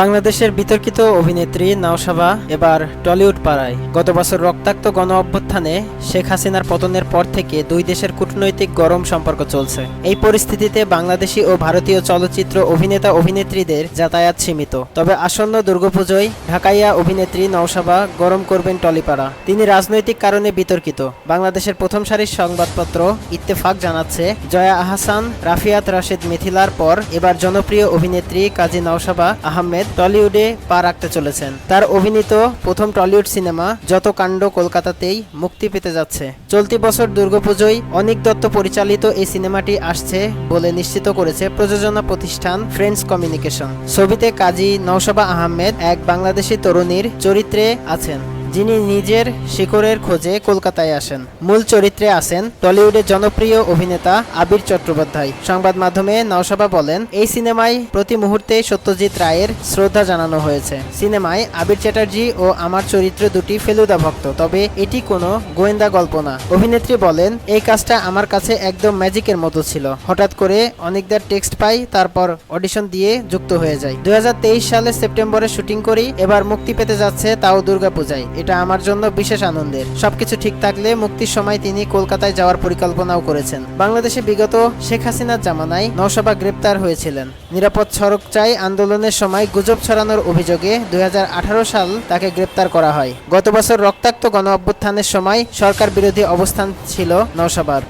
বাংলাদেশের বিতর্কিত অভিনেত্রী নাওশাবা এবার টলিউড পাড়ায়। গত বছর রক্তাক্ত গণ অভ্যুত্থানে শেখ হাসিনার পতনের পর থেকে দুই দেশের কূটনৈতিক গরম সম্পর্ক চলছে। এই পরিস্থিতিতে বাংলাদেশি ও ভারতীয় চলচ্চিত্র অভিনেতা অভিনেত্রীদের যাতায়াত সীমিত। তবে আসন্ন দুর্গাপুজোয় ঢাকাইয়া অভিনেত্রী নওশাবা গরম করবেন টলিপাড়া তিনি রাজনৈতিক কারণে বিতর্কিত। বাংলাদেশের প্রথম সারির সংবাদপত্র ইত্তেফাক জানাচ্ছে, জয়া আহসান, রাফিয়াত রাশেদ মিথিলার পর এবার জনপ্রিয় অভিনেত্রী কাজী নওশাবা আহমেদ টলিউডে পা রাখতে চলেছেন। তার অভিনীত প্রথম টলিউড সিনেমা যত কাণ্ড কলকাতাতেই মুক্তি পেতে যাচ্ছে। চলতি বছর দুর্গাপুজোয় অনিক দত্ত পরিচালিত এই সিনেমাটি আসছে বলে নিশ্চিত করেছে প্রযোজনা প্রতিষ্ঠান ফ্রেন্ডস কমিউনিকেশন। ছবিতে কাজী নওশাবা আহমেদ এক বাংলাদেশি তরুণীর চরিত্রে আছেন। যিনি নিজের শিকড়ের খোঁজে কলকাতায় আসেন। মূল চরিত্রে আছেন টলিউডের জনপ্রিয় অভিনেতা আবির চট্টোপাধ্যায়। সংবাদ মাধ্যমে নওশাবা বলেন, এই সিনেমায় প্রতি মুহূর্তে সত্যজিৎ রায়ের শ্রদ্ধা জানানো হয়েছে। সিনেমায় আবির চ্যাটার্জি ও আমার চরিত্র দুটি ফেলুদা ভক্ত, তবে এটি কোনো গোয়েন্দা গল্প না। অভিনেত্রী বলেন, এই কাজটা আমার কাছে একদম ম্যাজিকের মতো ছিল। হঠাৎ করে অনেকদার টেক্সট পাই, তারপর অডিশন দিয়ে যুক্ত হয়ে যায় দুই সালের সেপ্টেম্বরে শুটিং করি, এবার মুক্তি পেতে যাচ্ছে তাও দুর্গাপূজায়। এটা আমার জন্য বিশেষ আনন্দের। সবকিছু ঠিক থাকলে মুক্তির সময় তিনি কলকাতায় যাওয়ার পরিকল্পনাও করেছেন। বাংলাদেশে বিগত শেখ হাসিনার জামানায় নৌসভা গ্রেপ্তার হয়েছিলেন। নিরাপদ সড়ক চাই আন্দোলনের সময় গুজব ছড়ানোর অভিযোগে দুই হাজার আঠারো সাল তাকে গ্রেপ্তার করা হয়। গত বছর রক্তাক্ত গণ অভ্যুত্থানের সময় সরকার বিরোধী অবস্থান ছিল নৌসভার।